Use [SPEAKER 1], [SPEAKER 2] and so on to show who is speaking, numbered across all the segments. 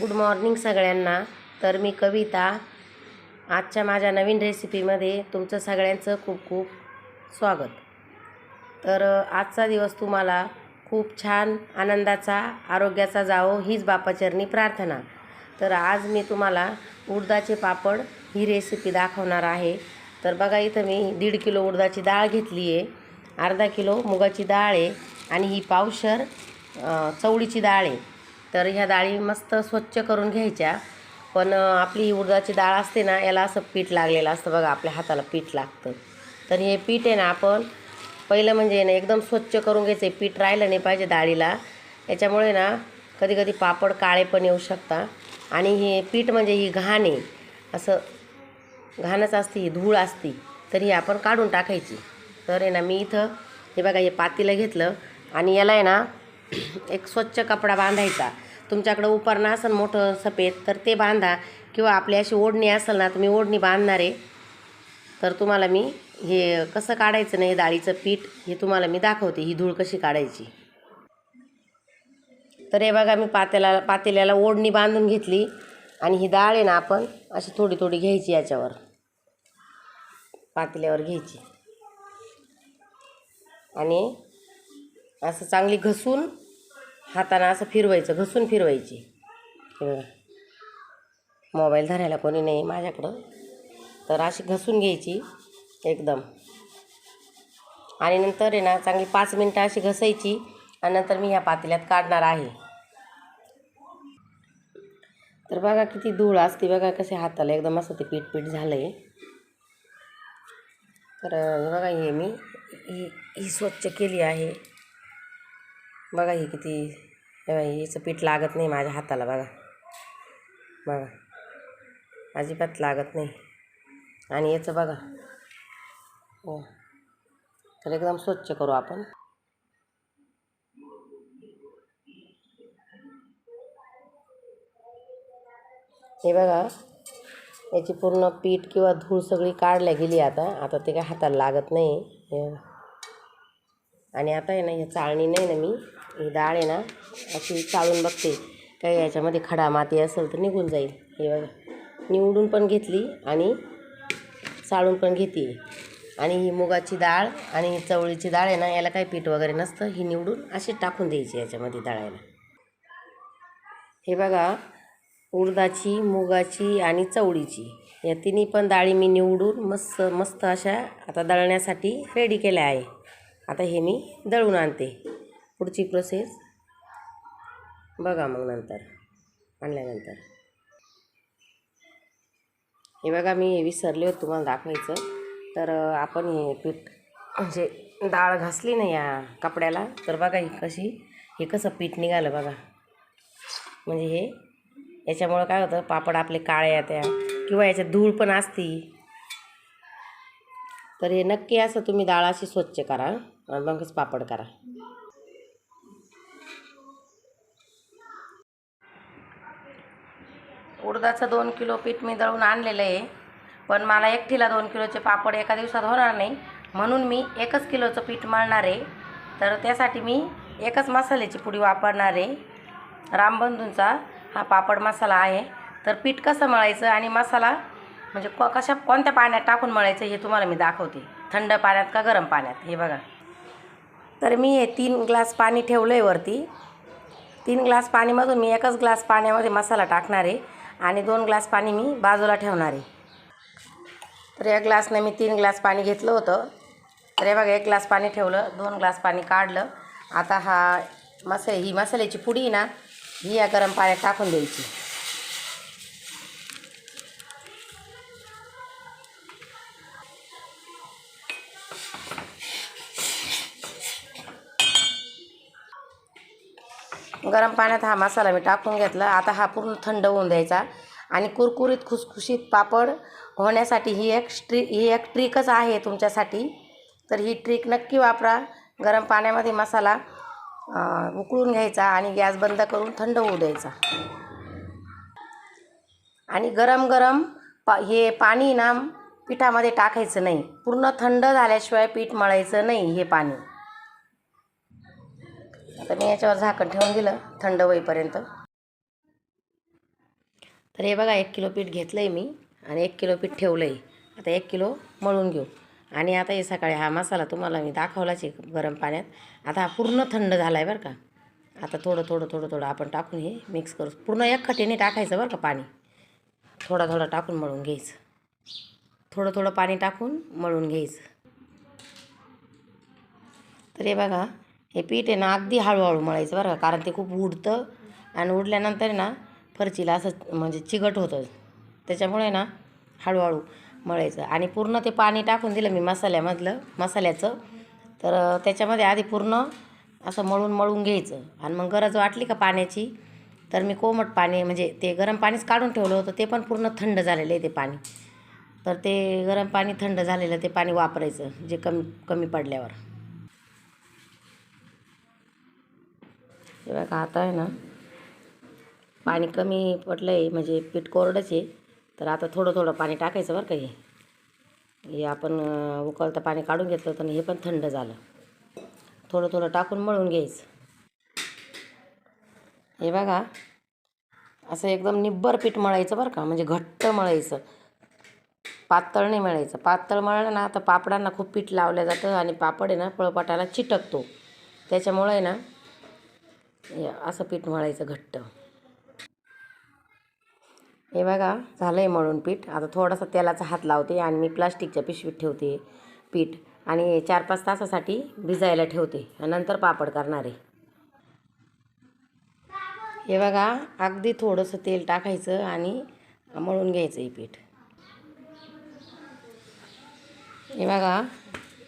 [SPEAKER 1] Good morning सगळ्यांना. तर मी कविता आजच्या माझ्या नवीन रेसिपीमध्ये तुमचं सगळ्यांचं खूप खूप स्वागत. तर आजचा दिवस तुम्हाला खूप छान आनंदाचा आरोग्याचा जावो हीच बापाचरणी प्रार्थना. तर आज मी तुम्हाला उडदाचे पापड ही रेसिपी दाखवणार आहे. तर बघा इथं मी दीड किलो उडदाची डाळ घेतली आहे अर्धा किलो मुगाची डाळ आहे आणि ही पावशर चवळीची डाळ आहे. तर ह्या डाळी मस्त स्वच्छ करून घ्यायच्या. पण आपली ही उडदाची डाळ असते ना याला असं पीठ लागलेलं असतं बघा आपल्या हाताला पीठ लागतं. तर हे पीठ आहे ना आपण पहिलं म्हणजे ना एकदम स्वच्छ करून घ्यायचं. आहे पीठ राहिलं नाही पाहिजे डाळीला. याच्यामुळे ना कधी कधी पापड काळे पण येऊ शकता. आणि हे पीठ म्हणजे ही घाण आहे. असं घाणच असते ही धूळ असती. तर ही आपण काढून टाकायची. तर आहे ना मी इथं हे बघा हे पातीला घेतलं. आणि याला आहे ना एक स्वच्छ कपडा बांधायचा. तुमच्याकडं उपरणं असेल मोठं सफेद तर ते बांधा. किंवा आपली अशी ओढणी असेल ना तर मी ओढणी बांधणार आहे. तर तुम्हाला मी हे कसं काढायचं नाही डाळीचं पीठ हे तुम्हाला मी दाखवते ही धूळ कशी काढायची. तर हे बघा मी पातेला पातेल्याला ओढणी बांधून घेतली. आणि ही डाळ आहे ना आपण अशी थोडी थोडी घ्यायची याच्यावर. पातेल्यावर घ्यायची. आणि असं चांगली घसून हातानं असं फिरवायचं घसून फिरवायची. हे बघा. मोबाईल धरायला कोणी नाही माझ्याकडं. तर अशी घसून घ्यायची एकदम. आणि नंतर आहे ना चांगली पाच मिनटं अशी घसायची आणि नंतर मी ह्या पातेल्यात काढणार आहे. तर बघा किती धूळ असते बघा कसे हाताला एकदम असं ते पीठ पीठ झालं आहे तर बघा हे मी ही ही स्वच्छ केली आहे. बघा हे किती हिचं पीठ लागत नाही माझ्या हाताला बघा. बघा. अजिबात लागत नाही. आणि याचं बघा. हो. तर एकदम स्वच्छ करू आपण. हे बघा. याची पूर्ण पीठ किंवा धूळ सगळी काढल्या गेली आता. आता ते काय हाताला लागत नाही. हे आणि आता आहे ना हे चाळणी नाही ना मी. ही डाळ आहे ना अशी चाळून बघते. काही याच्यामध्ये खडा माती असेल तर निघून जाईल. हे बघा. निवडून पण घेतली आणि चाळून पण घेते. आणि ही मुगाची डाळ आणि चवळीची डाळ आहे ना याला काही पीठ वगैरे नसतं. ही निवडून अशी टाकून द्यायची याच्यामध्ये डाळायला. हे बघा उडदाची मुगाची आणि चवळीची. या तिन्ही पण डाळी मी निवडून मस्त मस्त अशा आता दळण्यासाठी रेडी केल्या आहे. आता हे मी दळून आणते. पुढची प्रोसेस बघा मग नंतर आणल्यानंतर. हे बघा मी हे विसरले होते तुम्हाला दाखवायचं. तर आपण हे पीठ म्हणजे डाळ घासली ना या कपड्याला तर बघा ही कशी हे कसं पीठ निघालं बघा. म्हणजे हे याच्यामुळं काय होतं पापड आपले काळे येत्या किंवा याच्यात धूळ पण असती. तर हे नक्की असं तुम्ही डाळ अशी स्वच्छ करा मगच पापड करा. उडदाचं दोन किलो पीठ मी दळून आणलेलं आहे. पण मला एकटीला दोन किलोचे पापड एका दिवसात होणार नाही. म्हणून मी एकच किलोचं पीठ मळणार आहे. तर त्यासाठी मी एकच मसाल्याची पुडी वापरणार आहे. रामबंधूंचा हा पापड मसाला आहे. तर पीठ कसं मळायचं आणि मसाला म्हणजे क कशा कोणत्या पाण्यात टाकून मळायचं हे तुम्हाला मी दाखवते. थंड पाण्यात का गरम पाण्यात? हे बघा. तर मी हे तीन ग्लास पाणी ठेवलं आहे वरती. तीन ग्लास पाणीमधून मी एकच ग्लास पाण्यामध्ये मसाला टाकणार आहे. आणि दोन ग्लास पाणी मी बाजूला ठेवणार आहे. तर या ग्लासनं मी तीन ग्लास पाणी घेतलं होतं. तर हे बघा एक ग्लास पाणी ठेवलं दोन ग्लास पाणी काढलं. आता हा मसा ही मसाल्याची पुडी आहे ना ही या गरम पाण्यात टाकून द्यायची. गरम पाण्यात हा मसाला मी टाकून घेतला. आता हा पूर्ण थंड होऊन द्यायचा. आणि कुरकुरीत खुसखुशीत पापड होण्यासाठी ही एक स्ट्री ही एक ट्रिकच आहे तुमच्यासाठी. तर ही ट्रिक नक्की वापरा. गरम पाण्यामध्ये मसाला उकळून घ्यायचा आणि गॅस बंद करून थंड होऊ द्यायचा. आणि गरम गरम पा हे पाणी ना पिठामध्ये टाकायचं नाही. पूर्ण थंड झाल्याशिवाय पीठ मळायचं नाही हे पाणी. आता मी याच्यावर झाकण ठेवून दिलं थंड होईपर्यंत. तर हे बघा एक किलो पीठ घेतलं आहे मी आणि एक किलो पीठ ठेवलं आहे आता एक किलो मळून घेऊ. आणि आता हे सकाळी हा मसाला तुम्हाला मी दाखवलाच आहे गरम पाण्यात. आता हा पूर्ण थंड झाला आहे बरं का. आता थोडं थोडं थोडं थोडं आपण टाकून हे मिक्स करू. पूर्ण एक खटीने टाकायचं बरं का पाणी. थोडा थोडा टाकून मळून घ्यायचं. थोडं थोडं पाणी टाकून मळून घ्यायचं. तर हे बघा हे पीठ आहे ना अगदी हळूहळू मळायचं बरं का कारण ते खूप उडतं. आणि उडल्यानंतर आहे ना फरचीला असं म्हणजे चिकट होतं. त्याच्यामुळे ना हळूहळू मळायचं. आणि पूर्ण ते पाणी टाकून दिलं मी मसाल्यामधलं मसाल्याचं. तर त्याच्यामध्ये आधी पूर्ण असं मळून मळून घ्यायचं. आणि मग गरज वाटली का पाण्याची तर मी कोमट पाणी म्हणजे ते गरम पाणीच काढून ठेवलं होतं ते पण पूर्ण थंड झालेलं आहे ते पाणी. तर ते गरम पाणी थंड झालेलं ते पाणी वापरायचं जे कमी कमी पडल्यावर. हे बघा आता आहे ना पाणी कमी पडलं आहे म्हणजे पीठ कोरडंच आहे. तर आता थोडं थोडं पाणी टाकायचं बरं का हे. हे आपण उकळतं पाणी काढून घेतलं होतं आणि हे पण थंड झालं. थोडं थोडं टाकून मळून घ्यायचं. हे बघा असं एकदम निब्बर पीठ मळायचं बरं का म्हणजे घट्ट मळायचं. पातळ नाही मळायचं. पातळ मळलं ना तर पापडांना खूप पीठ लावलं जातं आणि पापड आहे ना पळपाटाला चिटकतो. त्याच्यामुळे आहे ना म्हणजे असं पीठ मळायचं घट्ट. हे बघा झालं आहे मळून पीठ. आता थोडासा तेलाचा हात लावते आणि मी प्लास्टिकच्या पिशवीत ठेवते पीठ. आणि चार पाच तासासाठी भिजायला ठेवते आणि नंतर पापड करणार आहे. हे बघा अगदी थोडंसं तेल टाकायचं आणि मळून घ्यायचं हे पीठ. हे बघा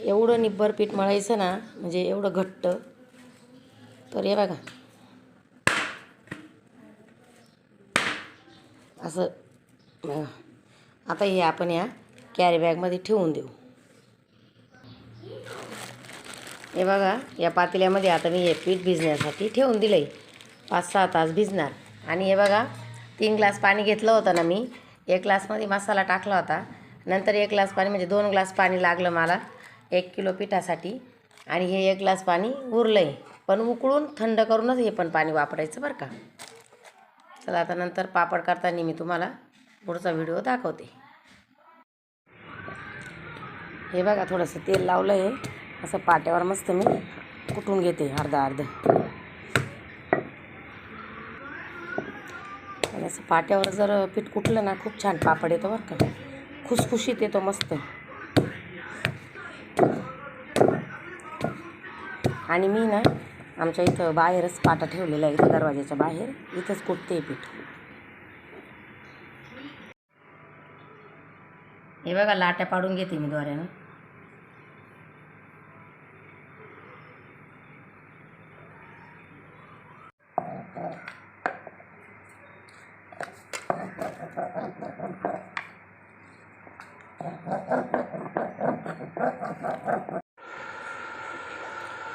[SPEAKER 1] एवढं निब्बर पीठ मळायचं ना म्हणजे एवढं घट्ट. तर हे बघा. असं आता हे आपण या कॅरी बॅगमध्ये ठेवून देऊ. हे बघा या पातेल्यामध्ये आता मी हे पीठ भिजण्यासाठी ठेवून दिलं आहे पाच सहा तास भिजणार. आणि हे बघा तीन ग्लास पाणी घेतलं होतं ना मी. एक ग्लासमध्ये मसाला टाकला होता. नंतर एक ग्लास पाणी म्हणजे दोन ग्लास पाणी लागलं मला. एक किलो पिठासाठी. आणि हे एक ग्लास पाणी उरलं आहे पण उकळून थंड करूनच हे पण पाणी वापरायचं बरं का. चला आता नंतर पापड करताना मी तुम्हाला पुढचा व्हिडिओ दाखवते. हे बघा थोडंसं तेल लावलं आहे असं पाट्यावर मस्त मी कुटून घेते अर्धा अर्ध. आणि असं पाट्यावर जर पीठ कुटलं ना खूप छान पापड येतो बरं का. खुसखुशीत येतो मस्त. आणि मी ना आमच्या इथं बाहेरच पाटा ठेवलेला आहे इथं दरवाजाच्या बाहेर. इथंच कुठते पीठ. हे बघा लाट्या पाडून घेते मी द्वारेनं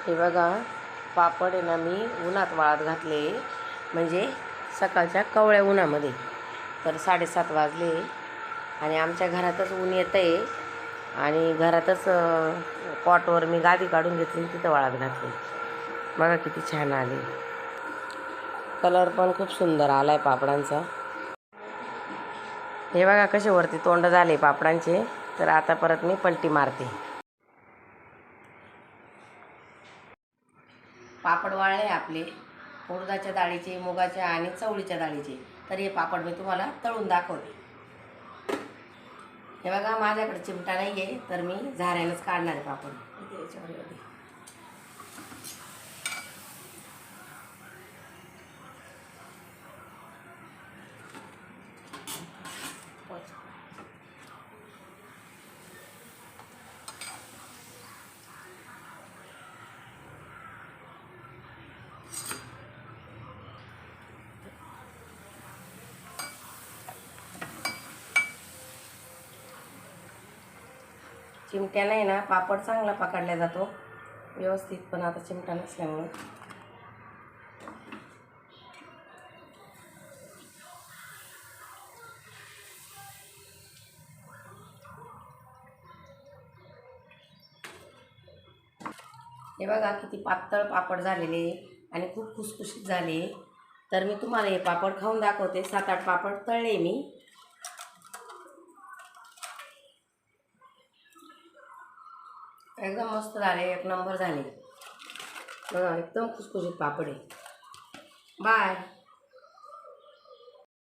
[SPEAKER 1] हे बघा पापड आहे ना मी उन्हात वाळत घातले. म्हणजे सकाळच्या कवळ्या उन्हामध्ये. तर साडेसात वाजले. आणि आमच्या घरातच ऊन येतं आहे आणि घरातच पॉटवर मी गादी काढून घेतली तिथं वाळत घातली. बघा किती छान आले. कलर पण खूप सुंदर आला आहे पापडांचा. हे बघा कसे वरती तोंड झाले पापडांचे. तर आता परत मी पलटी मारते. पापड वाळले आपले. उडदाच्या डाळीचे मुगाच्या आणि चवळीच्या डाळीचे. तर हे पापड मी तुम्हाला तळून दाखवते. हे बघा माझ्याकडे चिमटा नाही आहे तर मी झाऱ्यानंच काढणार आहे पापड. चिमट्यानं आहे ना पापड चांगला पकडला जातो. व्यवस्थित पण आता चिमटा नसल्यामुळं. हे बघा किती पातळ पापड झालेले आणि खूप खुसखुशीत झाले तर मी तुम्हाला हे पापड खाऊन दाखवते. सात आठ पापड तळले मी. एकदम मस्त झाले एक नंबर झाले. एकदम खुसखुशीत पापड आहे. बाय